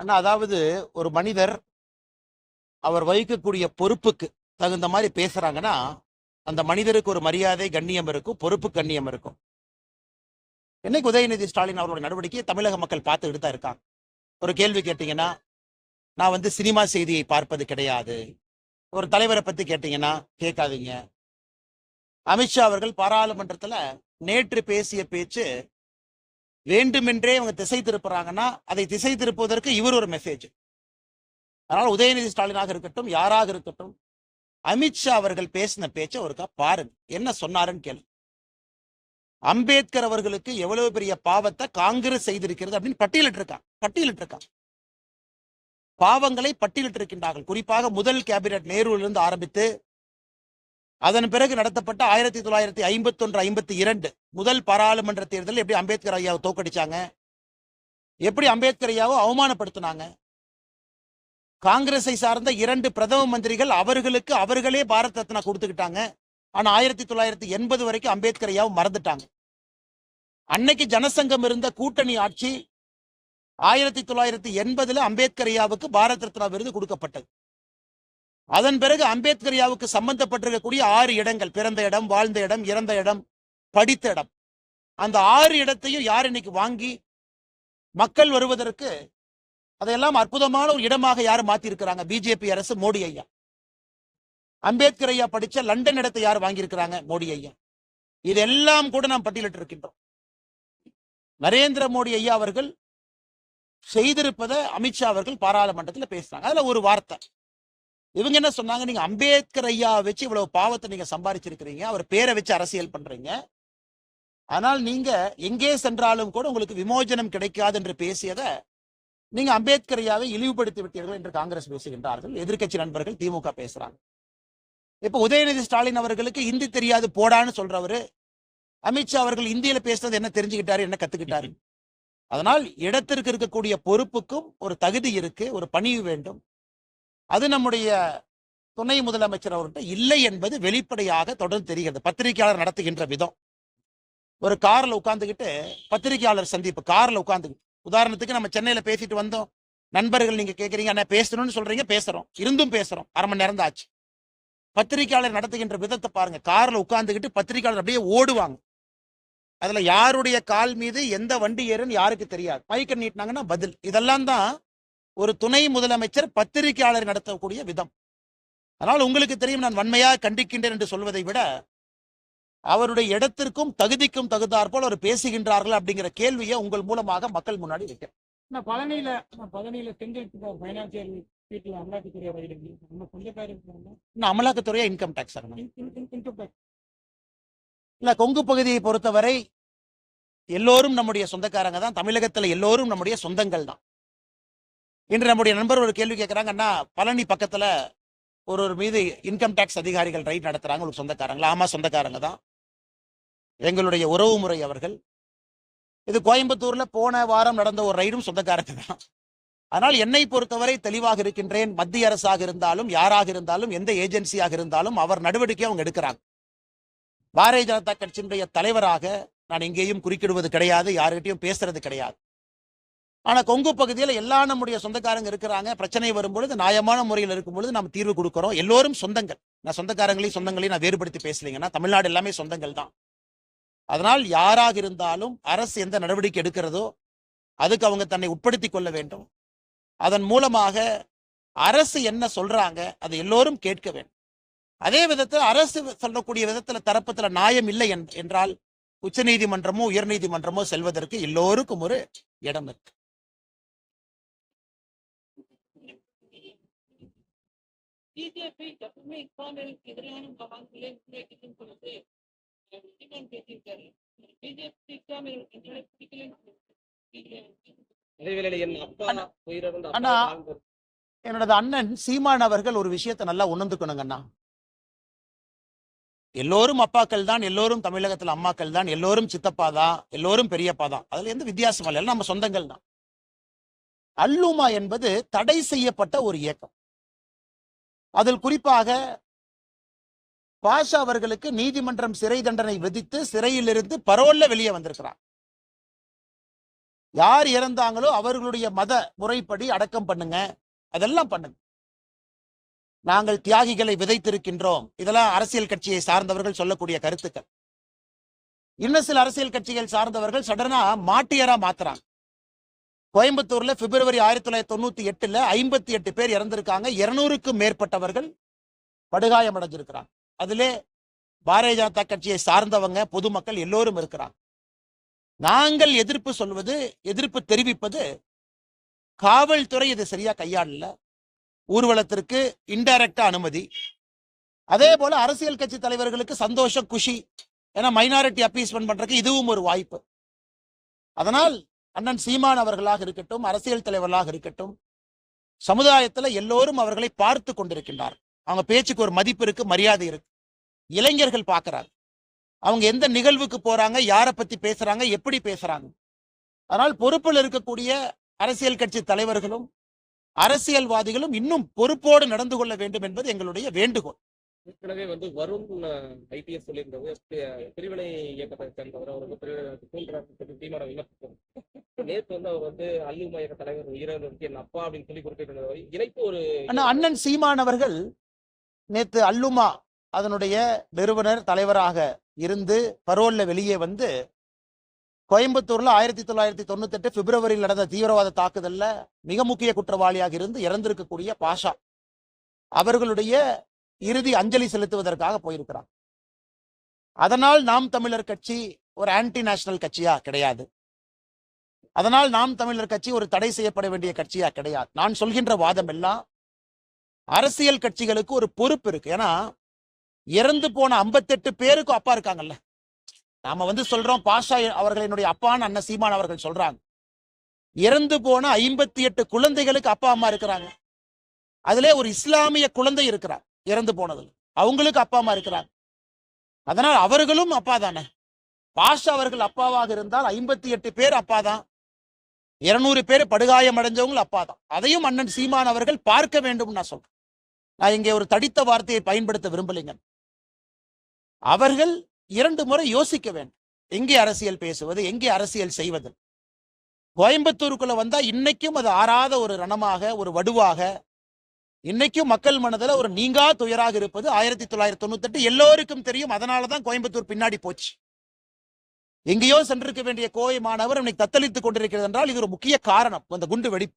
அண்ணா அதாவது ஒரு மனிதர் அவர் வகிக்கக்கூடிய பொறுப்புக்கு தகுந்த மாதிரி பேசுறாங்கன்னா அந்த மனிதருக்கு ஒரு மரியாதை கண்ணியம் இருக்கும் பொறுப்பு கண்ணியம் இருக்கும். என்னைக்கு உதயநிதி ஸ்டாலின் அவரோட நடவடிக்கையை தமிழக மக்கள் பார்த்துக்கிட்டு தான் இருக்காங்க? ஒரு கேள்வி கேட்டீங்கன்னா நான் வந்து சினிமா செய்தியை பார்ப்பது கிடையாது. ஒரு தலைவரை பத்தி கேட்டீங்கன்னா கேட்காதீங்க. அமித்ஷா அவர்கள் பாராளுமன்றத்துல நேற்று பேசிய பேச்சு வேண்டுமென்றே அவங்க திசை திருப்புறாங்கன்னா அதை திசை திருப்புவதற்கு இவர் ஒரு மெசேஜ் அதனால் உதயநிதி ஸ்டாலினாக இருக்கட்டும் யாராக இருக்கட்டும் அமித்ஷா அவர்கள் பேசின பேச்சை ஒருக்கா பாருங்க. என்ன சொன்னாருன்னு கேளு. அம்பேத்கர் அவர்களுக்கு எவ்வளவு பெரிய பாவத்தை காங்கிரஸ் செய்திருக்கிறது அப்படின்னு பட்டியலிட்டு இருக்கான் பட்டியலிட்டு இருக்கான் பாவங்களை பட்டியலிட்டு இருக்கின்றார்கள் குறிப்பாக முதல் கேபினட் நேருவிலிருந்து ஆரம்பித்து அதன் பிறகு நடத்தப்பட்ட ஆயிரத்தி தொள்ளாயிரத்தி ஐம்பத்தி ஒன்று ஐம்பத்தி இரண்டு முதல் பாராளுமன்ற தேர்தலில் எப்படி அம்பேத்கர் ஐயாவை தோக்கடிச்சாங்க எப்படி அம்பேத்கர் ஐயாவை அவமானப்படுத்தினாங்க? காங்கிரஸை சார்ந்த இரண்டு பிரதம மந்திரிகள் அவர்களுக்கு அவர்களே பாரத் ரத்னா கொடுத்துக்கிட்டாங்க. ஆனா ஆயிரத்தி தொள்ளாயிரத்தி எண்பது வரைக்கும் அம்பேத்கர் ஐயாவை மறந்துட்டாங்க. அன்னைக்கு ஜனசங்கம் இருந்த கூட்டணி ஆட்சி ஆயிரத்தி தொள்ளாயிரத்தி எண்பதுல அம்பேத்கர் ஐயாவுக்கு பாரத் ரத்னா விருது கொடுக்கப்பட்டது. அதன் பிறகு அம்பேத்கரியாவுக்கு சம்பந்தப்பட்டிருக்கக்கூடிய ஆறு இடங்கள் பிறந்த இடம் வாழ்ந்த இடம் இறந்த இடம் படித்த இடம். அந்த ஆறு இடத்தையும் யார் இன்னைக்கு வாங்கி மக்கள் வருவதற்கு அதையெல்லாம் அற்புதமான ஒரு இடமாக யார் மாத்திருக்கிறாங்க? பிஜேபி அரசு மோடி ஐயா. அம்பேத்கர் ஐயா படிச்ச லண்டன் இடத்தை யார் வாங்கியிருக்கிறாங்க? மோடி ஐயா. இதெல்லாம் கூட நாம் பட்டியலிட்டு இருக்கின்றோம் நரேந்திர மோடி ஐயா அவர்கள் செய்திருப்பதை அமித்ஷா அவர்கள் பாராளுமன்றத்தில் பேசுறாங்க அதுல ஒரு வார்த்தை. இவங்க என்ன சொன்னாங்க? நீங்க அம்பேத்கர் ஐயா வச்சு இவ்வளவு பாவத்தை நீங்க சம்பாதிச்சிருக்கிறீங்க அவர் பேரை வச்சு அரசியல் பண்றீங்க. ஆனால் நீங்க எங்கே சென்றாலும் கூட உங்களுக்கு விமோஜனம் கிடைக்காது என்று பேசியதை நீங்க அம்பேத்கர் ஐயாவை இழிவுபடுத்தி விட்டீர்கள் என்று காங்கிரஸ் பேசுகின்றார்கள். எதிர்க்கட்சி நண்பர்கள் திமுக பேசுறாங்க. இப்ப உதயநிதி ஸ்டாலின் அவர்களுக்கு இந்தி தெரியாது போடான்னு சொல்றவரு. அமித்ஷா அவர்கள் இந்தியில பேசுறது என்ன தெரிஞ்சுக்கிட்டாரு என்ன கத்துக்கிட்டாரு? அதனால் இடத்திற்கு இருக்கக்கூடிய பொறுப்புக்கும் ஒரு தகுதி இருக்கு ஒரு பணிவு வேண்டும். அது நம்முடைய துணை முதலமைச்சர் அவர்கிட்ட இல்லை என்பது வெளிப்படையாக தொடர்ந்து தெரிகிறது. பத்திரிகையாளர் நடத்துகின்ற விதம். ஒரு காரில் உட்காந்துக்கிட்டு பத்திரிகையாளர் சந்திப்பு காரில் உட்காந்துக்கிட்டு உதாரணத்துக்கு நம்ம சென்னையில் பேசிட்டு வந்தோம். நண்பர்கள் நீங்க கேட்குறீங்க அண்ணா பேசணும்னு சொல்றீங்க பேசுறோம். இருந்தும் பேசுறோம். அரை மணி நேரம் ஆச்சு பத்திரிகையாளர் நடத்துகின்ற விதத்தை பாருங்க. காரில் உட்காந்துக்கிட்டு பத்திரிகையாளர் அப்படியே ஓடுவாங்க. அதுல யாருடைய கால் மீது எந்த வண்டி ஏறுன்னு யாருக்கு தெரியாது. மைக்க நீட்டினாங்கன்னா பதில். இதெல்லாம் தான் ஒரு துணை முதலமைச்சர் பத்திரிகையாளர் நடத்தக்கூடிய விதம். அதனால் உங்களுக்கு தெரியும் நான் வன்மையா கண்டிக்கின்றேன் என்று சொல்வதை விட அவருடைய இடத்திற்கும் தகுதிக்கும் தகுந்தாற்போல் அவர் பேசுகின்றார்கள் அப்படிங்கிற கேள்வியை உங்கள் மூலமாக மக்கள் முன்னாடி வைக்கிறேன். நான் பழனியில வீட்டில் அமலாக்கத்துறை நம்ம சொந்தக்காரர் அமலாக்கத்துறையா இன்கம் டேக்ஸ் இன்கம் டேக்ஸ் இல்ல கொங்கு பகுதியை பொறுத்தவரை எல்லோரும் நம்முடைய சொந்தக்காரங்க தான். தமிழகத்துல எல்லோரும் நம்முடைய சொந்தங்கள் தான். இன்று நம்முடைய நண்பர் ஒரு கேள்வி கேட்குறாங்கன்னா பழனி பக்கத்தில் ஒரு ஒரு மீது இன்கம் டேக்ஸ் அதிகாரிகள் ரைட் நடத்துகிறாங்க உங்களுக்கு சொந்தக்காரங்களா? ஆமாம் சொந்தக்காரங்க தான். எங்களுடைய உறவு முறை அவர்கள். இது கோயம்புத்தூரில் போன வாரம் நடந்த ஒரு ரைடும் சொந்தக்காரங்க தான். ஆனால் என்னை பொறுத்தவரை தெளிவாக இருக்கின்றேன். மத்திய அரசாக இருந்தாலும் யாராக இருந்தாலும் எந்த ஏஜென்சியாக இருந்தாலும் அவர் நடவடிக்கை அவங்க எடுக்கிறாங்க. பாரதிய ஜனதா கட்சியினுடைய தலைவராக நான் எங்கேயும் குறுக்கிடுவது கிடையாது யாருக்கிட்டையும் பேசுறது கிடையாது. ஆனா கொங்கு பகுதியில் எல்லா நம்முடைய சொந்தக்காரங்க இருக்கிறாங்க. பிரச்சனை வரும்பொழுது நியாயமான முறையில் இருக்கும் பொழுது நம்ம தீர்வு கொடுக்குறோம். எல்லோரும் சொந்தங்கள். நான் சொந்தக்காரங்களையும் சொந்தங்களையும் நான் வேறுபடுத்தி பேசலைங்கன்னா தமிழ்நாடு எல்லாமே சொந்தங்கள் தான். அதனால் யாராக இருந்தாலும் அரசு எந்த நடவடிக்கை எடுக்கிறதோ அதுக்கு அவங்க தன்னை உட்படுத்தி கொள்ள வேண்டும். அதன் மூலமாக அரசு என்ன சொல்றாங்க அதை எல்லோரும் கேட்க வேண்டும். அதே விதத்தில் அரசு சொல்லக்கூடிய விதத்துல தரப்பத்துல நியாயம் இல்லை என்- என்றால் உச்சநீதிமன்றமோ உயர்நீதிமன்றமோ செல்வதற்கு எல்லோருக்கும் ஒரு இடம் இருக்கு. பிஜேபி எப்பவுமே இஸ்லாமியர்களுக்கு எதிரான முன்னேற்றத்தின் சொல்லிட்டு அஹ், சீமான் பேசியிருக்காரு பிஜேபி இஸ்லாமியர்களுக்கு. அப்பா வாழ்ந்தார். என்னோட அண்ணன் சீமான் அவர்கள் ஒரு விஷயத்தை நல்லா உணர்ந்துக்கணுங்க அண்ணா எல்லோரும் அப்பாக்கள் தான் எல்லோரும் தமிழகத்துல அம்மாக்கள் தான் எல்லோரும் சித்தப்பா தான் எல்லோரும் பெரியப்பா தான் அதுல எந்த வித்தியாசம் இல்லை எல்லாம் நம்ம சொந்தங்கள் தான் அல்லுமா என்பது தடை செய்யப்பட்ட ஒரு இயக்கம் அதில் குறிப்பாக பாஷா அவர்களுக்கு நீதிமன்றம் சிறை தண்டனை விதித்து சிறையிலிருந்து பரோல்ல வெளியே வந்திருக்கிறார். யார் இறந்தாங்களோ அவர்களுடைய மத முறைப்படி அடக்கம் பண்ணுங்க அதெல்லாம் பண்ணுங்க. நாங்கள் தியாகிகளை விதைத்திருக்கின்றோம். இதெல்லாம் அரசியல் கட்சியை சார்ந்தவர்கள் சொல்லக்கூடிய கருத்துக்கள். இன்னும் சில அரசியல் கட்சிகள் சார்ந்தவர்கள் சடனா மாட்டியரா மாத்துறாங்க. கோயம்புத்தூர்ல பிப்ரவரி ஆயிரத்தி தொள்ளாயிரத்தி தொண்ணூத்தி எட்டுல ஐம்பத்தி எட்டு பேர் இறந்திருக்காங்க. இருநூறுக்கும் மேற்பட்டவர்கள் படுகாயம் அடைஞ்சிருக்கிறாங்க அதிலே பாரதிய ஜனதா கட்சியை சார்ந்தவங்க பொதுமக்கள் எல்லோரும் இருக்கிறாங்க. நாங்கள் எதிர்ப்பு சொல்வது எதிர்ப்பு தெரிவிப்பது காவல்துறை இது சரியா கையாளல. ஊர்வலத்திற்கு இன்டைரக்டா அனுமதி. அதே போல அரசியல் கட்சி தலைவர்களுக்கு சந்தோஷம் குஷி. ஏன்னா மைனாரிட்டி அப்பீஸ்மெண்ட் பண்றதுக்கு இதுவும் ஒரு வாய்ப்பு. அதனால் அண்ணன் சீமான் அவர்களாக இருக்கட்டும் அரசியல் தலைவர்களாக இருக்கட்டும் சமுதாயத்துல எல்லோரும் அவர்களை பார்த்து கொண்டிருக்கின்றார். அவங்க பேச்சுக்கு ஒரு மதிப்பு இருக்கு மரியாதை இருக்கு. இளைஞர்கள் பார்க்கறாங்க அவங்க எந்த நிகழ்வுக்கு போறாங்க யாரை பத்தி பேசுறாங்க எப்படி பேசுறாங்க. அதனால் பொறுப்பில் இருக்கக்கூடிய அரசியல் கட்சி தலைவர்களும் அரசியல்வாதிகளும் இன்னும் பொறுப்போடு நடந்து கொள்ள வேண்டும் என்பது எங்களுடைய வேண்டுகோள். ஏற்கனவே வந்து வருண் ஐபிஎஸ் சொல்லியிருந்தது. பிரிவினை இயக்கத்தை சேர்ந்தவர். அவர் வந்து பிரிவினை தீமான விமர்சித்தோம் நேற்று வந்து அவர் வந்து அல்லுமா இயக்க தலைவர் வீரர்களுக்கு என் அப்பா அப்படின்னு சொல்லி குறிப்பிட்டிருந்தவர். இணைப்பு ஒரு அண்ணன் சீமான் அவர்கள் நேற்று அல்லுமா அதனுடைய நிறுவனர் தலைவராக இருந்து பரோல்ல வெளியே வந்து கோயம்புத்தூர்ல ஆயிரத்தி தொள்ளாயிரத்தி தொண்ணூத்தி எட்டு பிப்ரவரியில் நடந்த தீவிரவாத தாக்குதல்ல மிக முக்கிய குற்றவாளியாக இருந்து இறந்திருக்கக்கூடிய பாஷா. அவர்களுடைய இறுதி அஞ்சலி செலுத்துவதற்காக போயிருக்கிறார். அதனால் நாம் தமிழர் கட்சி ஒரு ஆன்டி நேஷனல் கட்சியா கிடையாது. அதனால் நாம் தமிழர் கட்சி ஒரு தடை செய்யப்பட வேண்டிய கட்சியா கிடையாது. நான் சொல்கின்ற வாதம் எல்லாம் அரசியல் கட்சிகளுக்கு ஒரு பொறுப்பு இருக்கு. ஏன்னா இறந்து போன 58 பேருக்கும் அப்பா இருக்காங்கல்ல. நாம வந்து சொல்றோம் பாஷா அவர்கள் என்னுடைய அப்பான்னு அண்ணன் சீமான் அவர்கள் சொல்றாங்க. இறந்து போன ஐம்பத்தி எட்டு குழந்தைகளுக்கு அப்பா அம்மா இருக்கிறாங்க. அதுல ஒரு இஸ்லாமிய குழந்தை இருக்கிறார். இறந்து போனதுல அவங்களுக்கு அப்பா அம்மா இருக்கிறாங்க. அதனால் அவர்களும் அப்பா தானே. பாஷா அவர்கள் அப்பாவாக இருந்தால் ஐம்பத்தி எட்டு பேர் அப்பா தான். இருநூறு பேர் படுகாயம் அடைஞ்சவங்க அப்பா தான். அதையும் அண்ணன் சீமான் அவர்கள் பார்க்க வேண்டும் நான் சொல்றேன். நான் இங்கே ஒரு தடித்த வார்த்தையை பயன்படுத்த விரும்பலைங்க. அவர்கள் இரண்டு முறை யோசிக்க வேண்டும். எங்கே அரசியல் பேசுவது எங்கே அரசியல் செய்வது? கோயம்புத்தூருக்குள்ள வந்தா இன்னைக்கும் அது ஆறாத ஒரு ரணமாக ஒரு வடுவாக இன்னைக்கும் மக்கள் மனதில் ஒரு நீங்கா துயராக இருப்பது ஆயிரத்தி தொள்ளாயிரத்தி தொண்ணூத்தி எட்டு எல்லோருக்கும் தெரியும். அதனாலதான் கோயம்புத்தூர் பின்னாடி போச்சு. எங்கேயோ சென்றிருக்க வேண்டிய கோவை மாணவர் இன்னைக்கு தத்தளித்துக் கொண்டிருக்கிறது என்றால் இது ஒரு முக்கிய காரணம். அந்த குண்டு வெடிப்பு.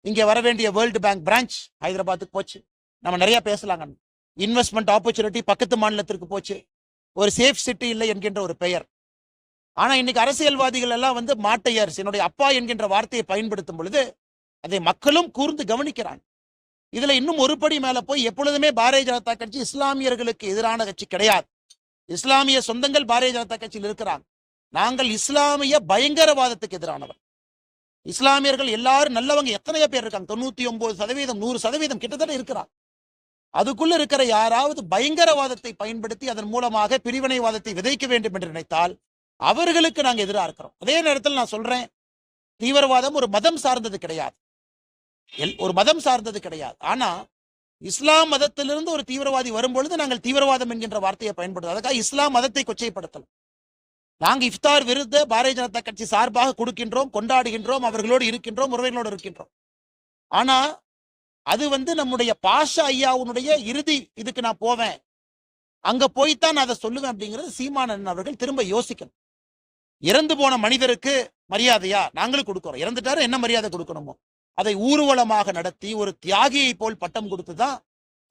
இங்கே வர வேண்டிய வேர்ல்டு பேங்க் பிரான்ச் ஹைதராபாத்துக்கு போச்சு. நம்ம நிறைய பேசலாங்க. இன்வெஸ்ட்மெண்ட் ஆப்பர்ச்சுனிட்டி பக்கத்து மாநிலத்திற்கு போச்சு. ஒரு சேஃப் சிட்டி இல்லை என்கின்ற ஒரு பெயர். ஆனா இன்னைக்கு அரசியல்வாதிகள் எல்லாம் வந்து மாட்டையர்ஸ் என்னுடைய அப்பா என்கின்ற வார்த்தையை பயன்படுத்தும் பொழுது அதை மக்களும் கூர்ந்து கவனிக்கிறாங்க. இதுல இன்னும் ஒரு படி மேல போய் எப்பொழுதுமே பாரதிய ஜனதா கட்சி இஸ்லாமியர்களுக்கு எதிரான கட்சி கிடையாது. இஸ்லாமிய சொந்தங்கள் பாரதிய ஜனதா கட்சியில் இருக்கிறாங்க. நாங்கள் இஸ்லாமிய பயங்கரவாதத்துக்கு எதிரானவர் இஸ்லாமியர்கள் எல்லாரும் நல்லவங்க. எத்தனையோ பேர் இருக்காங்க. தொண்ணூத்தி ஒன்பது சதவீதம் நூறு சதவீதம் கிட்டத்தட்ட இருக்கிறாங்க. அதுக்குள்ள இருக்கிற யாராவது பயங்கரவாதத்தை பயன்படுத்தி அதன் மூலமாக பிரிவினைவாதத்தை விதைக்க வேண்டும் என்று நினைத்தால் அவர்களுக்கு நாங்க எதிராக இருக்கிறோம். அதே நேரத்தில் நான் சொல்றேன் தீவிரவாதம் ஒரு மதம் சார்ந்தது கிடையாது. எல்- ஒரு மதம் சார்ந்தது கிடையாது. ஆனா இஸ்லாம் மதத்திலிருந்து ஒரு தீவிரவாதி வரும்பொழுது நாங்கள் தீவிரவாதம் என்கின்ற வார்த்தையை பயன்படுத்தும் அதுக்காக இஸ்லாம் மதத்தை கொச்சைப்படுத்தலாம். நாங்கள் இஃப்தார் விருது பாரதிய ஜனதா கட்சி சார்பாக கொடுக்கின்றோம் கொண்டாடுகின்றோம் அவர்களோடு இருக்கின்றோம் உறவைகளோடு இருக்கின்றோம். ஆனா அது வந்து நம்முடைய பாஷா ஐயாவுடைய இறுதி இதுக்கு நான் போவேன். அங்க போய்த்தான் நான் அதை சொல்லுவேன் அப்படிங்கிறது சீமானன் அவர்கள் திரும்ப யோசிக்கணும். இறந்து போன மனிதருக்கு மரியாதையா? நாங்களும் கொடுக்குறோம். இறந்துட்டாரு என்ன மரியாதை கொடுக்கணுமோ? அதை ஊர்வலமாக நடத்தி ஒரு தியாகியை போல் பட்டம் கொடுத்துதான்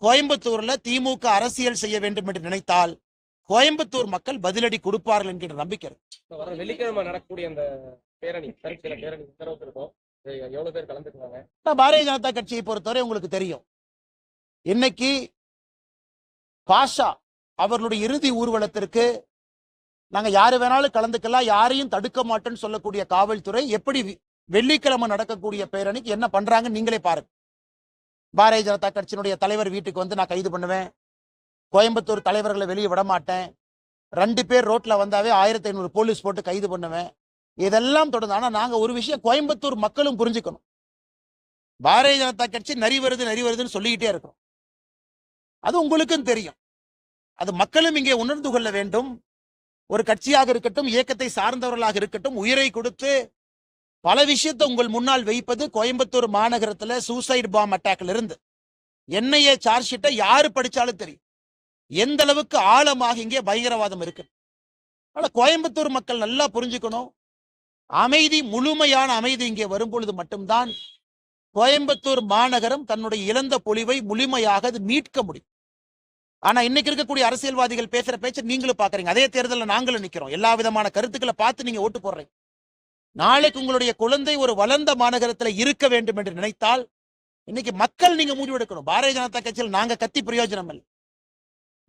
கோயம்புத்தூர்ல திமுக அரசியல் செய்ய வேண்டும் என்று நினைத்தால் கோயம்புத்தூர் மக்கள் பதிலடி கொடுப்பார்கள் என்கிற நம்பிக்கை வெள்ளிக்கிழமை நடக்கக்கூடிய அந்த பேரணி கருத்துல பேரணி உத்தரவு இருக்கும். இது எவ்வளவு பேர் கலந்துக்குவாங்க? ஆனா பாரதிய ஜனதா கட்சியை பொறுத்தவரை உங்களுக்கு தெரியும். இன்னைக்கு பாஷா அவர்களுடைய இறுதி ஊர்வலத்திற்கு நாங்க யாரு வேணாலும் கலந்துக்கலாம் யாரையும் தடுக்க மாட்டோம்னு சொல்லக்கூடிய காவல்துறை எப்படி வெள்ளிக்கிழமை நடக்கக்கூடிய பேரணிக்கு என்ன பண்றாங்கன்னு நீங்களே பாருங்க. பாரதிய ஜனதா கட்சியினுடைய தலைவர் வீட்டுக்கு வந்து நான் கைது பண்ணுவேன். கோயம்புத்தூர் தலைவர்களை வெளியே விட மாட்டேன் ரெண்டு பேர் ரோட்ல வந்தாவே ஆயிரத்தி ஐநூறு போலீஸ் போட்டு கைது பண்ணுவேன். இதெல்லாம் தொடர்ந்து ஆனா நாங்க ஒரு விஷயம் கோயம்புத்தூர் மக்களும் புரிஞ்சுக்கணும். பாரதிய ஜனதா கட்சி நரி வருது நரி வருதுன்னு சொல்லிக்கிட்டே இருக்கும் அது உங்களுக்கும் தெரியும். அது மக்களும் இங்கே உணர்ந்து கொள்ள வேண்டும். ஒரு கட்சியாக இருக்கட்டும் இயக்கத்தை சார்ந்தவர்களாக இருக்கட்டும் உயிரை கொடுத்து பல விஷயத்தை உங்கள் முன்னால் வைப்பது கோயம்புத்தூர் மாநகரத்துல சூசைடு பாம் அட்டாக்ல இருந்து என்ஐஏ சார்ஜ் ஷீட்டை யாரு படிச்சாலும் தெரியும். எந்த அளவுக்கு ஆழமாக இங்கே பயங்கரவாதம் இருக்கு. ஆனா கோயம்புத்தூர் மக்கள் நல்லா புரிஞ்சுக்கணும். அமைதி முழுமையான அமைதி இங்கே வரும் பொழுது மட்டும்தான் கோயம்புத்தூர் மாநகரம் தன்னுடைய இழந்த பொலிவை முழுமையாக அது மீட்க முடியும். ஆனா இன்னைக்கு இருக்கக்கூடிய அரசியல்வாதிகள் பேசுற பேச்சு நீங்களும் பாக்குறீங்க. அதே தேர்தலில் நாங்களும் நிக்கிறோம். எல்லா விதமான கருத்துக்களை பார்த்து நீங்க ஓட்டு போடுறீங்க. நாளைக்கு உங்களுடைய குழந்தை ஒரு வளர்ந்த மாநகரத்துல இருக்க வேண்டும் என்று நினைத்தால் இன்னைக்கு மக்கள் நீங்க முடிவெடுக்கணும் பாரதிய ஜனதா கட்சியில் நாங்க கத்தி பிரயோஜனம் இல்லை.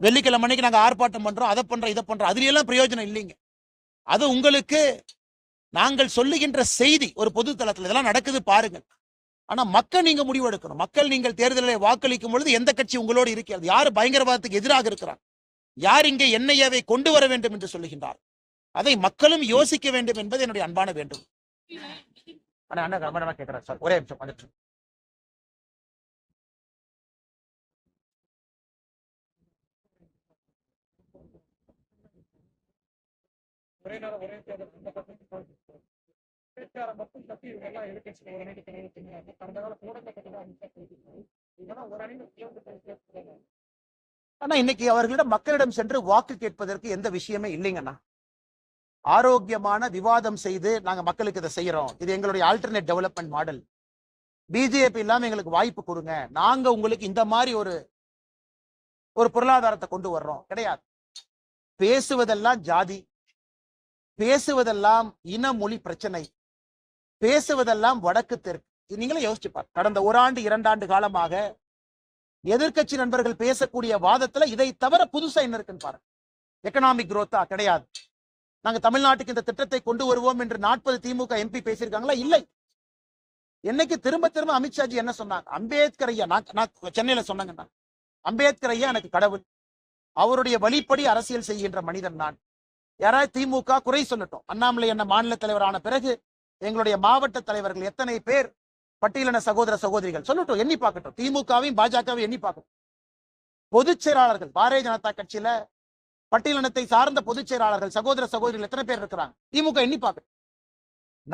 வெள்ளிக்கிழமை அன்னைக்கு நாங்க ஆர்ப்பாட்டம் பண்றோம் அதை பண்றோம் இதை பண்றோம். அதுல எல்லாம் பிரயோஜனம் இல்லைங்க. அது உங்களுக்கு நாங்கள் சொல்லுகின்ற செய்தி ஒரு பொது தளத்துல இதெல்லாம் நடக்குது பாருங்கள். ஆனா மக்கள் நீங்க முடிவெடுக்கணும் மக்கள் நீங்கள் தேர்தலில் வாக்களிக்கும் பொழுது எந்த கட்சி உங்களோடு இருக்கிறது? யார் பயங்கரவாதத்துக்கு எதிராக இருக்கிறார் யார் இங்கே என்ஐஏவை கொண்டு வர வேண்டும் என்று சொல்லுகின்றார்? அதை மக்களும் யோசிக்க வேண்டும் என்பது என்னுடைய அன்பான வேண்டும் அண்ணா அண்ணா நேரமா கேட்கிறேன் சார். ஒரே நிமிஷம் வந்துட்டு ஒரே நேரம் ஒரே தேர்தல் அந்த பக்கம் பேச்சார மட்டும் தப்பி இவங்க எல்லாம் எதிர்கட்சியில் ஒரு அணிக்கு தலைவர் செஞ்சாங்க கடந்த கால கூடப்பட்டதாக அமைச்சர் இதெல்லாம் ஒரு அணியில் சேர்ந்து பேசுகிறாங்க ஆனா இன்னைக்கு அவர்களிடம் மக்களிடம் சென்று வாக்கு கேட்பதற்கு எந்த விஷயமே இல்லைங்கண்ணா. ஆரோக்கியமான விவாதம் செய்து நாங்க மக்களுக்கு இதை செய்யறோம் இது எங்களுடைய ஆல்டர்னேட் டெவலப்மெண்ட் மாடல் பிஜேபி இல்லாம எங்களுக்கு வாய்ப்பு கொடுங்க. நாங்க உங்களுக்கு இந்த மாதிரி ஒரு ஒரு பொருளாதாரத்தை கொண்டு வர்றோம். கிடையாது. பேசுவதெல்லாம் ஜாதி. பேசுவதெல்லாம் இன மொழி பிரச்சனை. பேசுவதெல்லாம் வடக்கு தெற்கு. நீங்களே யோசிச்சு பாருங்க. கடந்த ஆண்டு இரண்டாண்டு காலமாக எதிர்க்கட்சி நண்பர்கள் பேசக்கூடிய வாதத்துல இதை தவிர புதுசா என்ன இருக்குன்னு பாருங்க. எக்கனாமிக் குரோத்தா கிடையாது. நாங்க தமிழ்நாட்டுக்கு இந்த திட்டத்தை கொண்டு வருவோம் என்று நாற்பது திமுக எம்பி பேசியிருக்காங்களா? இல்லை. என்னைக்கு திரும்ப திரும்ப அமித்ஷாஜி என்ன சொன்னாங்க அம்பேத்கர் ஐயா நான் நான் சென்னையில சொன்னாங்கண்ணா அம்பேத்கர் ஐயா எனக்கு கடவுள். அவருடைய வழிப்படி அரசியல் செய்கின்ற மனிதன் நான். யாராவது திமுக குறை சொல்லட்டும். அண்ணாமலை என்ன மாநில தலைவரான பிறகு எங்களுடைய மாவட்ட தலைவர்கள் எத்தனை பேர் பட்டியலின சகோதர சகோதரிகள் சொல்லட்டும் எண்ணி பார்க்கட்டும். திமுகவையும் பாஜகவையும் எண்ணி பார்க்கட்டும். பொதுச் செயலாளர்கள் பாரதிய ஜனதா கட்சியில பட்டியலினத்தை சார்ந்த பொதுச் செயலாளர்கள் சகோதர சகோதரிகள் எத்தனை பேர் இருக்கிறாங்க? திமுக எண்ணி பார்க்க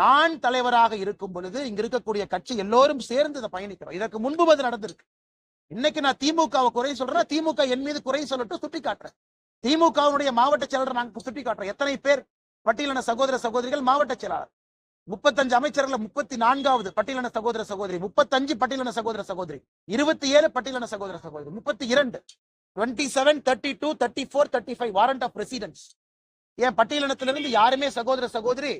நான் தலைவராக இருக்கும் பொழுது இங்க இருக்கக்கூடிய கட்சி எல்லோரும் சேர்ந்து இதை பயணிக்கிறோம். இதற்கு முன்பு அது நடந்திருக்கு. இன்னைக்கு நான் திமுகவை குறை சொல்றேன். திமுக என் மீது குறை சொல்லட்டும் சுட்டி காட்டுறேன் திமுகவுடைய மாவட்ட செயலாளர் நாங்க சுட்டி காட்டுறோம் எத்தனை பேர்? பட்டியலின சகோதர சகோதரிகள் மாவட்ட செயலாளர். முப்பத்தஞ்சு அமைச்சர்கள் முப்பத்தி நான்காவது பட்டியலின சகோதர சகோதரி. முப்பத்தஞ்சு பட்டியலின சகோதர சகோதரி. இருபத்தி ஏழு பட்டியலின சகோதர சகோதரி. முப்பத்தி இரண்டு. Twenty seven thirty two thirty four thirty five warrant of precedence ஏன் பட்டியலினத்திலிருந்து யாருமே சகோதர சகோதரி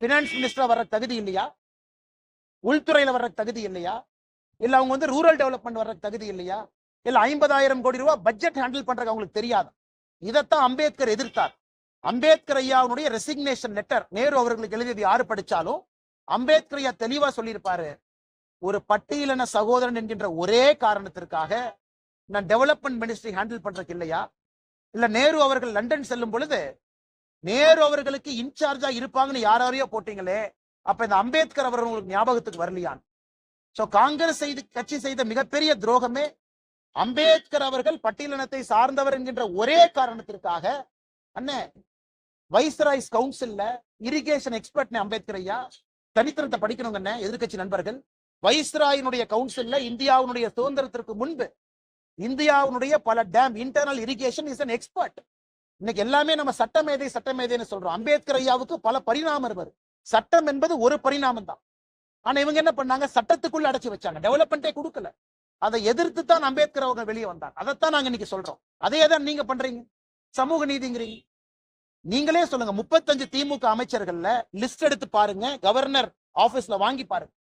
பினான்ஸ் மினிஸ்டரா வர்ற தகுதி இல்லையா? உள்துறையில வர்ற தகுதி இல்லையா? இல்ல அவங்க வந்து ரூரல் டெவலப்மெண்ட் வர்ற தகுதி இல்லையா? இல்ல ஐம்பதாயிரம் கோடி ரூபாய் பட்ஜெட் ஹேண்டில் பண்றது அவங்களுக்கு தெரியாது? இதைத்தான் அம்பேத்கர் எதிர்த்தார். அம்பேத்கர் ஐயாவுடைய ரெசிக்னேஷன் லெட்டர் நேரு அவர்களுக்கு எழுதியது யாரு படிச்சாலும் அம்பேத்கர் ஐயா தெளிவா சொல்லியிருப்பாரு. ஒரு பட்டியலின சகோதரன் என்கின்ற ஒரே காரணத்திற்காக நான் டெவலப்மெண்ட் மினிஸ்ட்ரி ஹேண்டில் பண்றதுக்கு இல்லையா? இல்ல நேரு அவர்கள் லண்டன் செல்லும் பொழுது நேரு அவர்களுக்கு இன்சார்ஜா இருப்பாங்கன்னு யாரையோ போட்டீங்களே அப்ப இந்த அம்பேத்கர் அவர் உங்களுக்கு ஞாபகத்துக்கு வரலையான்? சோ காங்கிரஸ் செய்து கட்சி செய்த மிகப்பெரிய துரோகமே அம்பேத்கர் அவர்கள் பட்டியலினத்தை சார்ந்தவர் என்கின்ற ஒரே காரணத்திற்காக அண்ணே வைஸ்ராய்ஸ் கவுன்சில்ல இரிகேஷன் எக்ஸ்பர்ட் அம்பேத்கர் ஐயா தனித்தனத்தை படிக்கணுங்க எதிர்கட்சி நண்பர்கள். வைஸ்ராயினுடைய கவுன்சில்ல இந்தியாவினுடைய சுதந்திரத்திற்கு முன்பு இந்தியாவினுடைய பல dam internal irrigation is an expert இன்னைக்கு எல்லாமே நம்ம சட்டமேதை சட்டமேதைன்னு சொல்றோம். அம்பேத்கர் ஐயாவுக்கு பல பரிணாமம் இருப்பாரு சட்டம் என்பது ஒரு பரிணாமம் தான். ஆனா இவங்க என்ன பண்ணாங்க? சட்டத்துக்குள்ள அடைச்சு வச்சாங்க. டெவலப்மெண்ட்டே கொடுக்கல. அதை எதிர்த்து தான் அம்பேத்கர் அவங்க வெளியே வந்தாங்க அதைத்தான் நாங்க இன்னைக்கு சொல்றோம். அதே தான் நீங்க பண்றீங்க. சமூக நீதிங்கிறீங்க. நீங்களே சொல்லுங்க. முப்பத்தஞ்சு திமுக அமைச்சர்கள்ல லிஸ்ட் எடுத்து பாருங்க. கவர்னர் ஆபீஸ்ல வாங்கி பாருங்க.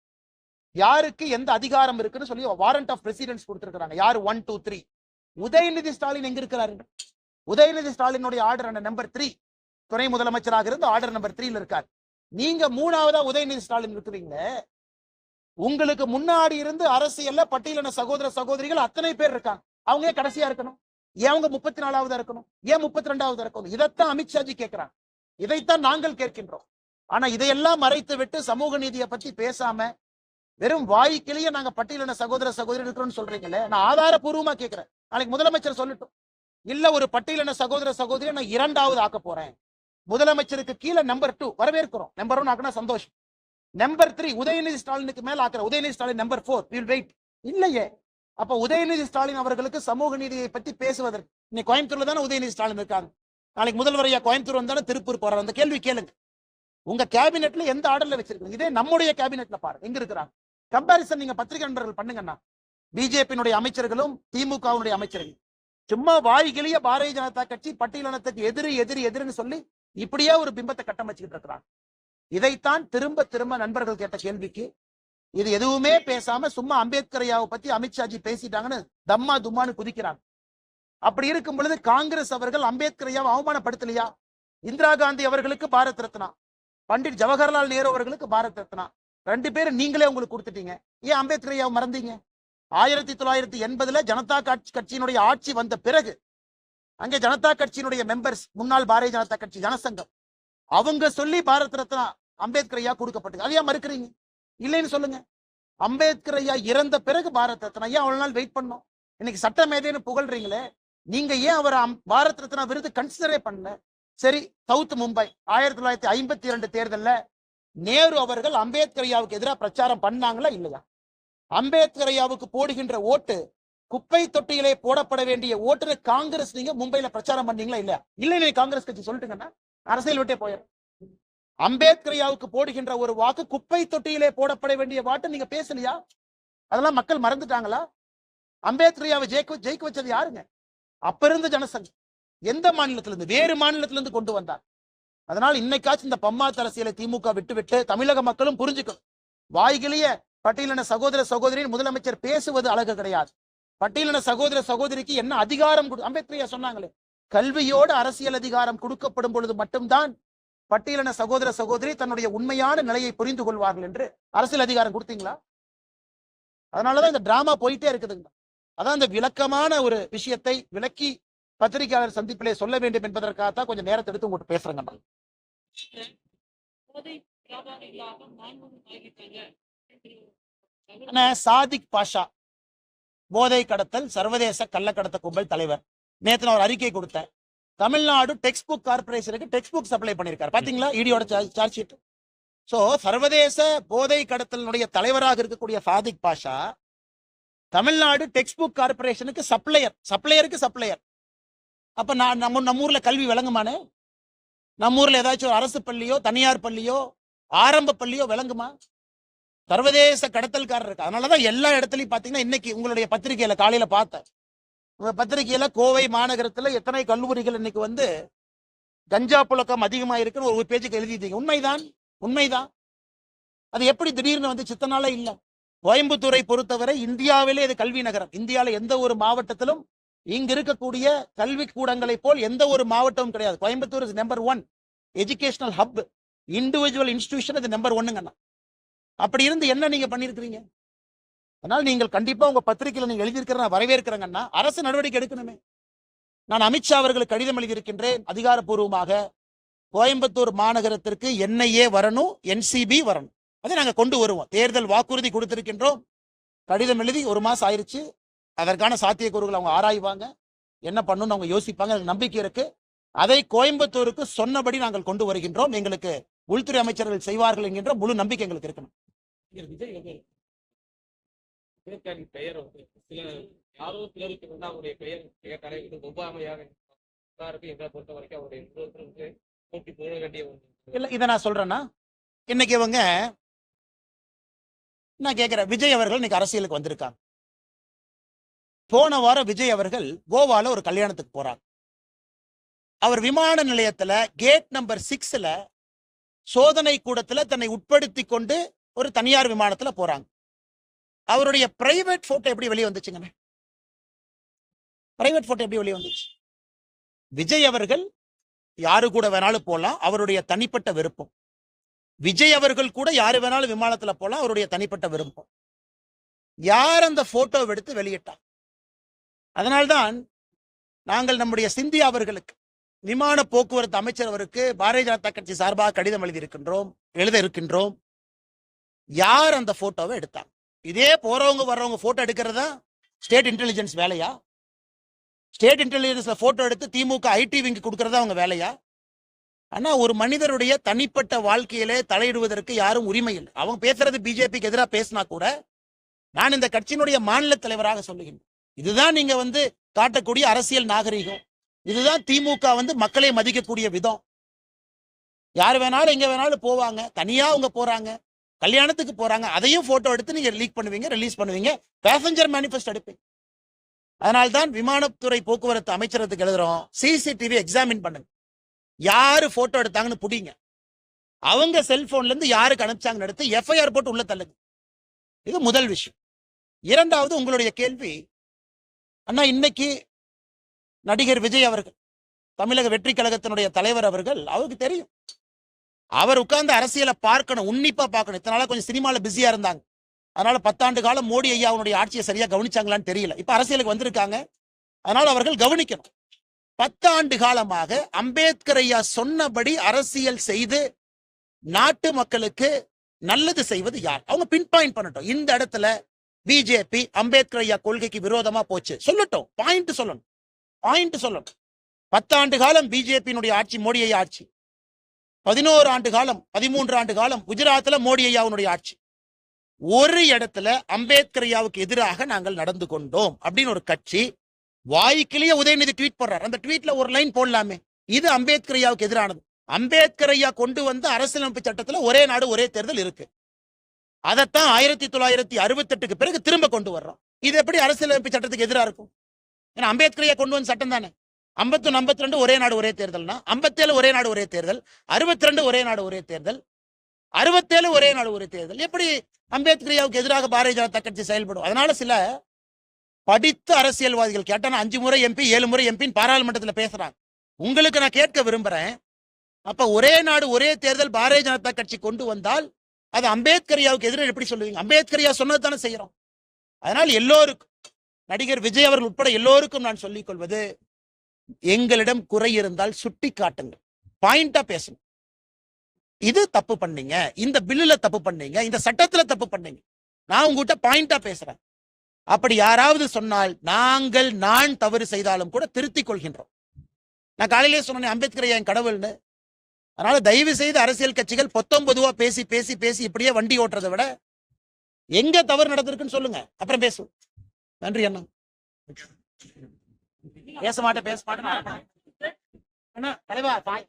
யாருக்கு எந்த அதிகாரம் இருக்குன்னு சொல்லி வாரண்ட் ஆஃப் பிரசிடென்ஸ் கொடுத்துருக்காங்க யாரு? One two three Udhayanidhi Stalin எங்க இருக்கிறாரு? உதயநிதி ஸ்டாலினுடைய ஆர்டர் நம்பர் த்ரீ துணை முதலமைச்சராக இருந்து ஆர்டர் நம்பர் த்ரீல இருக்கார். நீங்க மூணாவதா உதயநிதி ஸ்டாலின் இருக்கிறீங்க உங்களுக்கு முன்னாடி இருந்து அரசியல்ல பட்டியலின சகோதர சகோதரிகள் அத்தனை பேர் இருக்காங்க. அவங்க கடைசியா இருக்கணும்? ஏன் அவங்க முப்பத்தி நாலாவதா இருக்கணும்? ஏன் முப்பத்தி ரெண்டாவது இருக்கணும்? இதைத்தான் அமித்ஷாஜி கேட்கிறாங்க இதைத்தான் நாங்கள் கேட்கின்றோம். ஆனா இதையெல்லாம் மறைத்து விட்டு சமூக நீதியை பத்தி பேசாம வெறும் வாய்க்கிலேயே நாங்க பட்டியலின சகோதர சகோதரி இருக்கிறோம்னு சொல்றீங்களே? நான் ஆதாரபூர்வமா கேட்கிறேன் நாளைக்கு முதலமைச்சர் சொல்லட்டும். இல்ல ஒரு பட்டியலின சகோதர சகோதரியை நான் இரண்டாவது ஆக்க போறேன். முதலமைச்சருக்கு கீழே நம்பர் டூ வரவேற்கிறோம். நம்பர் ஒன் ஆக்கினா சந்தோஷம். நம்பர் த்ரீ உதயநிதி ஸ்டாலினுக்கு மேல ஆக்குற Udhayanidhi Stalin number four will wait இல்லையே. அப்ப உதயநிதி ஸ்டாலின் அவர்களுக்கு சமூக நீதியை பத்தி பேசுவதற்கு. இன்னைக்கு கோயம்புத்தூர்ல தானே உதயநிதி ஸ்டாலின் இருக்காங்க. நாளைக்கு முதல்வர் ஐயா கோயம்புத்தூர் வந்தாலும் திருப்பூர் போறாரு. அந்த கேள்வி கேளுங்க. உங்க கேபினெட்ல எந்த ஆர்டர்ல வச்சிருக்கீங்க? இதே நம்முடைய கேபினெட்ல பாருங்க. எங்க இருக்கிறாங்க? கம்பாரிசன் நீங்க பத்திரிகை நண்பர்கள் பண்ணுங்கண்ணா. பிஜேபியினுடைய அமைச்சர்களும் திமுகவினுடைய அமைச்சர்கள். சும்மா வாய்கிளிய பாரதிய ஜனதா கட்சி பட்டியலினத்துக்கு எதிரி எதிரி எதிரின்னு சொல்லி இப்படியே ஒரு பிம்பத்தை கட்டமைச்சுக்கிட்டு இருக்கிறாங்க. இதைத்தான் திரும்ப திரும்ப நண்பர்கள் கேட்ட கேள்விக்கு இது எதுவுமே பேசாம சும்மா அம்பேத்கர் ஐயாவை பத்தி அமித்ஷாஜி பேசிட்டாங்கன்னு தம்மா தும்மான்னு குதிக்கிறாங்க. அப்படி இருக்கும் பொழுது காங்கிரஸ் அவர்கள் அம்பேத்கர் ஐயாவை அவமானப்படுத்தலையா? இந்திரா காந்தி அவர்களுக்கு பாரத் ரத்னா பண்டிட் ஜவஹர்லால் நேரு அவர்களுக்கு பாரத் ரத்னா ரெண்டு பேரும் நீங்களே உங்களுக்கு கொடுத்துட்டீங்க. ஏன் அம்பேத்கர் ஐயாவை மறந்தீங்க? ஆயிரத்தி தொள்ளாயிரத்தி எண்பதுல ஜனதா கட்சி கட்சியினுடைய ஆட்சி வந்த பிறகு அங்கே ஜனதா கட்சியினுடைய மெம்பர்ஸ் முன்னாள் பாரதிய ஜனதா கட்சி ஜனசங்கம் அவங்க சொல்லி பாரத் ரத்னா அம்பேத்கர் ஐயா கொடுக்கப்பட்டது. அதையா மறுக்கிறீங்க? இல்லைன்னு சொல்லுங்க. அம்பேத்கர் ஐயா இறந்த பிறகு பாரத் ரத்னா ஐயா அவ்வளவு நாள் வெயிட் பண்ணோம்? இன்னைக்கு சட்ட மேதைன்னு புகழ்றீங்களே. நீங்க ஏன் அவர் அம்- பாரத் ரத்னா விருது கன்சிடரே பண்ணல? சரி சவுத் மும்பை ஆயிரத்தி தொள்ளாயிரத்தி ஐம்பத்தி இரண்டு தேர்தல்ல நேரு அவர்கள் அம்பேத்கர் ஐயாவுக்கு எதிராக பிரச்சாரம் பண்ணாங்களா இல்லையா? அம்பேத்கர் ஐயாவுக்கு போடுகின்ற ஓட்டு குப்பை தொட்டியிலே போடப்பட வேண்டிய ஓட்டுல காங்கிரஸ் நீங்க மும்பைல பிரச்சாரம் பண்ணீங்களா இல்லையா? இல்லை காங்கிரஸ் கட்சி சொல்லிட்டுங்கன்னா அரசியல் விட்டே போயிடும் அம்பேத்கர் ஐயாவுக்கு போடுகின்ற ஒரு வாக்கு குப்பை தொட்டியிலே போடப்பட வேண்டிய வாட்டு நீங்க பேசலையா? அதெல்லாம் மக்கள் மறந்துட்டாங்களா? அம்பேத்கர் ஐயாவை ஜெயிக்க ஜெயிக்க வச்சது யாருங்க? அப்ப இருந்த ஜனசங்கம் எந்த மாநிலத்திலிருந்து? வேறு மாநிலத்திலிருந்து கொண்டு வந்தார். அதனால இன்னைக்காச்சும் இந்த பம்மாத்து அரசியலை திமுக விட்டு விட்டு தமிழக மக்களும் புரிஞ்சுக்கணும் வாய்கிலிய பட்டியலின சகோதர சகோதரின் முதலமைச்சர் பேசுவது அழகு கிடையாது. பட்டியலின சகோதர சகோதரிக்கு என்ன அதிகாரம் கொடு- அம்பேத்கர் சொன்னாங்களே கல்வியோடு அரசியல் அதிகாரம் கொடுக்கப்படும் பொழுது மட்டும்தான் பட்டியலின சகோதர சகோதரி தன்னுடைய உண்மையான நிலையை புரிந்து கொள்வார்கள் என்று அரசியல் அதிகாரம் கொடுத்தீங்களா? அதனாலதான் இந்த டிராமா போயிட்டே இருக்குதுங்க. அதான் இந்த விளக்கமான ஒரு விஷயத்தை விளக்கி பத்திரிகையாளர் சந்திப்பிலே சொல்ல வேண்டும் என்பதற்காகத்தான் கொஞ்சம் நேரத்தை எடுத்து உங்கள்கிட்ட பேசுறேங்க சாதிக் பாஷா. போதை கடத்தல் சர்வதேச கள்ளக்கடத்த கும்பல் தலைவர். நான் ஒரு அறிக்கை கொடுத்தேன். தமிழ்நாடு டெக்ஸ்ட் புக் கார்பரேஷனுக்கு டெக்ஸ்ட் புக் சப்ளை பண்ணிருக்காரு. பாத்தீங்களா? இடியோட சார்ஜ் ஷீட் சோ சர்வதேச போதை கடத்தலினுடைய தலைவராக இருக்கக்கூடிய சாதிக் பாஷா தமிழ்நாடு டெக்ஸ்ட் புக் கார்பரேஷனுக்கு சப்ளையர் சப்ளையருக்கு சப்ளையர். அப்ப நான் நம்ம நம்ம ஊர்ல கல்வி விளங்குமானே நம்ம ஊர்ல ஏதாச்சும் ஒரு அரசு பள்ளியோ தனியார் பள்ளியோ ஆரம்ப பள்ளியோ விளங்குமா? சர்வதேச கடத்தல்காரர் இருக்கு அதனாலதான் எல்லா இடத்துலையும் பாத்தீங்கன்னா இன்னைக்கு உங்களுடைய பத்திரிகையில காலையில பார்த்தேன். உங்க பத்திரிகையில கோவை மாநகரத்துல எத்தனை கல்லூரிகள் இன்னைக்கு வந்து கஞ்சா புழக்கம் அதிகமா இருக்குன்னு ஒரு பேஜுக்கு எழுதிட்டீங்க. உண்மைதான் உண்மைதான். அது எப்படி திடீர்னு வந்து சித்தனால இல்லை? கோயம்புத்தூரை பொறுத்தவரை இந்தியாவிலே இது கல்வி நகரம். இந்தியாவில எந்த ஒரு மாவட்டத்திலும் இங்க இருக்கக்கூடிய கல்வி கூடங்களை போல் எந்த ஒரு மாவட்டமும் கிடையாது. Coimbatore is number one educational hub individual institution இது நம்பர் ஒன்னுங்கண்ணா அப்படி இருந்து என்ன நீங்க பண்ணிருக்கிறீங்க? அதனால் நீங்கள் கண்டிப்பா உங்க பத்திரிகையில நீங்க எழுதியிருக்கிற நான் வரவேற்கிறேங்கன்னா அரசு நடவடிக்கை எடுக்கணுமே. நான் அமித்ஷா அவர்களுக்கு கடிதம் எழுதியிருக்கின்றேன். அதிகாரப்பூர்வமாக கோயம்புத்தூர் மாநகரத்திற்கு என்ஐஏ வரணும் என்சிபி வரணும். அதை நாங்க கொண்டு வருவோம். தேர்தல் வாக்குறுதி கொடுத்திருக்கின்றோம். கடிதம் எழுதி ஒரு மாசம் ஆயிருச்சு. அதற்கான சாத்தியக்கூறுகள் அவங்க ஆராய்வாங்க. என்ன பண்ணணும்னு அவங்க யோசிப்பாங்க. எனக்கு நம்பிக்கை இருக்கு. அதை கோயம்புத்தூருக்கு சொன்னபடி நாங்கள் கொண்டு வருகின்றோம். எங்களுக்கு உள்துறை அமைச்சர்கள் செய்வார்கள் என்கின்ற முழு நம்பிக்கை எங்களுக்கு இருக்கணும். இல்ல இதை நான் சொல்றேன்னா இன்னைக்கு இவங்க நான் கேட்கிறேன் விஜய் அவர்கள் இன்னைக்கு அரசியலுக்கு வந்திருக்காங்க. போன வாரம் விஜய் அவர்கள் கோவால ஒரு கல்யாணத்துக்கு போறாங்க அவர் விமான நிலையத்துல கேட் நம்பர் சிக்ஸ்ல சோதனை கூடத்துல தன்னை உட்படுத்தி கொண்டு ஒரு தனியார் விமானத்துல போறாங்க. அவருடைய பிரைவேட் போட்டோ எப்படி வெளியே வந்துச்சுங்க? பிரைவேட் போட்டோ எப்படி வெளியே வந்துச்சு? விஜய் அவர்கள் யாரு கூட வேணாலும் போலாம் அவருடைய தனிப்பட்ட விருப்பம். விஜய் அவர்கள் கூட யாரு வேணாலும் விமானத்துல போலாம் அவருடைய தனிப்பட்ட விருப்பம். யார் அந்த போட்டோ எடுத்து வெளியிட்டார்? அதனால்தான் நாங்கள் நம்முடைய சிந்தியா அவர்களுக்கு விமான போக்குவரத்து அமைச்சர் அவருக்கு பாரதிய ஜனதா கட்சி சார்பாக கடிதம் எழுதியிருக்கின்றோம் எழுத இருக்கின்றோம். யார் அந்த போட்டோவை எடுத்தாங்க? இதே போறவங்க வர்றவங்க போட்டோ எடுக்கிறதா? ஸ்டேட் இன்டெலிஜென்ஸ் வேலையா? ஸ்டேட் இன்டெலிஜென்ஸ்ல போட்டோ எடுத்து திமுக ஐடி விங்கு கொடுக்கறதா அவங்க வேலையா? ஆனா ஒரு மனிதருடைய தனிப்பட்ட வாழ்க்கையிலே தலையிடுவதற்கு யாரும் உரிமை இல்லை. அவங்க பேசுறது பிஜேபிக்கு எதிராக பேசினா கூட நான் இந்த கட்சியினுடைய மாநில தலைவராக சொல்லுகிறேன் இதுதான் நீங்க வந்து காட்டக்கூடிய அரசியல் நாகரிகம். இதுதான் திமுக வந்து மக்களை மதிக்கக்கூடிய விதம். யார் வேணாலும் எங்க வேணாலும் போவாங்க. தனியா அவங்க போறாங்க. கல்யாணத்துக்கு போறாங்க. அதையும் போட்டோ எடுத்து நீங்க லீக் பண்ணுவீங்க ரிலீஸ் பண்ணுவீங்க. பேசஞ்சர் மேனிஃபெஸ்ட் எடுப்பீங்க. அதனால்தான் விமானத்துறை போக்குவரத்து அமைச்சரத்துக்கு எழுதுறோம் சிசிடிவி எக்ஸாமின் பண்ணுங்க. யாரு போட்டோ எடுத்தாங்கன்னு புடிங்க. அவங்க செல்போன்ல இருந்து யாருக்கு அனுப்பிச்சாங்கன்னு எடுத்து எஃப்ஐஆர் போட்டு உள்ள தள்ளுங்க. இது முதல் விஷயம். இரண்டாவது உங்களுடைய கேள்வி அண்ணா இன்னைக்கு நடிகர் விஜய் அவர்கள் தமிழக வெற்றி கழகத்தினுடைய தலைவர் அவர்கள் அவருக்கு தெரியும். அவர் உட்கார்ந்து அரசியலை பார்க்கணும் உன்னிப்பா பார்க்கணும். இத்தனை கொஞ்சம் சினிமாவில் பிஸியா இருந்தாங்க. அதனால பத்தாண்டு காலம் மோடி ஐயா அவனுடைய ஆட்சியை சரியா கவனிச்சாங்களான்னு தெரியல. இப்ப அரசியலுக்கு வந்திருக்காங்க. அதனால அவர்கள் கவனிக்கணும். பத்தாண்டு காலமாக அம்பேத்கர் ஐயா சொன்னபடி அரசியல் செய்து நாட்டு மக்களுக்கு நல்லது செய்வது யார்? அவங்க பின் பாயிண்ட் பண்ணட்டும். இந்த இடத்துல பிஜேபி அம்பேத்கர் ஐயா கொள்கைக்கு விரோதமா போச்சு. சொல்லட்டும். பாயிண்ட் சொல்லணும். பாயிண்ட் சொல்லணும். பத்தாண்டு காலம் பிஜேபியினுடைய ஆட்சி மோடி ஐயா ஆட்சி. பதினோரு ஆண்டு காலம் பதிமூன்று ஆண்டு காலம் குஜராத்ல மோடி ஐயாவுடைய ஆட்சி. ஒரு இடத்துல அம்பேத்கர் ஐயாவுக்கு எதிராக நாங்கள் நடந்து கொண்டோம் அப்படின்னு ஒரு கட்சி வாய்க்கிலேயே உதயநிதி ட்வீட் போடுறார். அந்த ட்வீட்ல ஒரு லைன் போடலாமே. இது அம்பேத்கர் ஐயாவுக்கு எதிரானது. அம்பேத்கர் ஐயா கொண்டு வந்த அரசியலமைப்பு சட்டத்துல ஒரே நாடு ஒரே தேர்தல் இருக்கு. அதைத்தான் ஆயிரத்தி தொள்ளாயிரத்தி அறுபத்தெட்டுக்கு பிறகு திரும்ப கொண்டு வர்றோம். இது எப்படி அரசியலமைப்பு சட்டத்துக்கு எதிரா இருக்கும்? ஏன்னா அம்பேத்கரையா கொண்டு வந்த சட்டம் தானே? ஐம்பத்தொன்னு ஐம்பத்தி ரெண்டு ஒரே நாடு ஒரே தேர்தல்னா? ஐம்பத்தேழு ஒரே நாடு ஒரே தேர்தல். அறுபத்தி ரெண்டு ஒரே நாடு ஒரே தேர்தல். அறுபத்தேழு ஒரே நாடு ஒரே தேர்தல். எப்படி அம்பேத்கரையாவுக்கு எதிராக பாரதிய ஜனதா கட்சி செயல்படும்? அதனால சில படித்த அரசியல்வாதிகள் கேட்டா அஞ்சு முறை எம்பி ஏழு முறை எம்பின்னு பாராளுமன்றத்துல பேசுறாங்க. உங்களுக்கு நான் கேட்க விரும்புறேன் அப்ப ஒரே நாடு ஒரே தேர்தல் பாரதிய ஜனதா கட்சி கொண்டு வந்தால் அது அம்பேத்கரியாவுக்கு எதிராக எப்படி சொல்லுவீங்க? அம்பேத்கரியா சொன்னதுதானே சொன்னது தானே செய்யறோம். அதனால் எல்லோருக்கும் நடிகர் விஜய் அவர்கள் உட்பட எல்லோருக்கும் நான் சொல்லிக் கொள்வது எங்களிடம் குறை இருந்தால் சுட்டி காட்டுங்கள். பாயிண்டா பேசணும் இது தப்பு பண்ணீங்க. இந்த பில்லுல தப்பு பண்ணீங்க. இந்த சட்டத்துல தப்பு பண்ணீங்க. நான் உங்ககிட்ட பாயிண்டா பேசுறேன். அப்படி யாராவது சொன்னால் நாங்கள் நான் தவறு செய்தாலும் கூட திருத்திக் கொள்கின்றோம். நான் காலையிலே சொன்னேன் அம்பேத்கர் என் கடவுள்னு. அதனால தயவு செய்து அரசியல் கட்சிகள் பொத்தம் பொதுவா பேசி பேசி பேசி இப்படியே வண்டி ஓட்டுறதை விட எங்க தவறு நடந்திருக்குன்னு சொல்லுங்க. அப்புறம் பேசுவோம். நன்றி அண்ணா. பேச மாட்டேன் பேச மாட்டேன். தலைவா தாய்